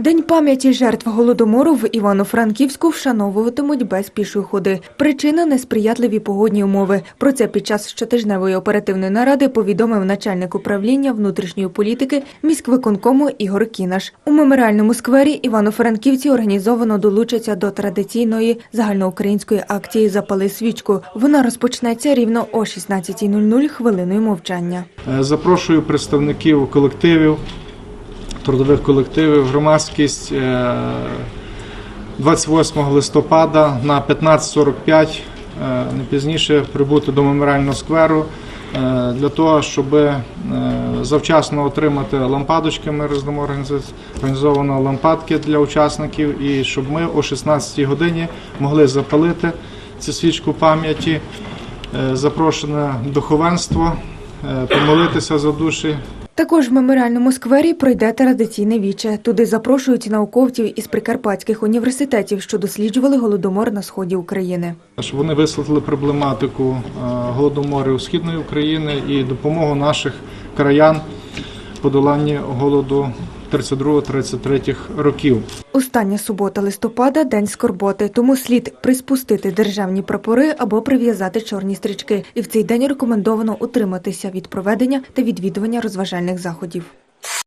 День пам'яті жертв голодомору в Івано-Франківську вшановуватимуть без пішої ходи. Причина несприятливі погодні умови. Про це під час щотижневої оперативної наради повідомив начальник управління внутрішньої політики міськвиконкому Ігор Кінаш. У меморіальному сквері івано-франківці організовано долучаться до традиційної загальноукраїнської акції Запали свічку. Вона розпочнеться рівно о 16.00 хвилиною мовчання. Е, Запрошую представників колективів, трудових колективів, громадськість е, 28 листопада на 15.45 е, не пізніше прибути до меморіального скверу е, для того, щоб е, завчасно отримати лампадочки. Ми роздамо організовано лампадки для учасників, і щоб ми о 16 годині могли запалити цю свічку пам'яті. Е, Запрошене духовенство, е, помолитися за душі Також в меморіальному сквері пройде традиційне віче. Туди запрошують науковців із прикарпатських університетів, що досліджували голодомор на сході України. вони висвітлили проблематику е, голодоморів Східної України і допомогу наших краян подоланні голоду 32-33 років. Остання субота листопада день скорботи, тому слід приспустити державні прапори або прив'язати чорні стрічки. І в цей день рекомендовано утриматися від проведення та відвідування розважальних заходів.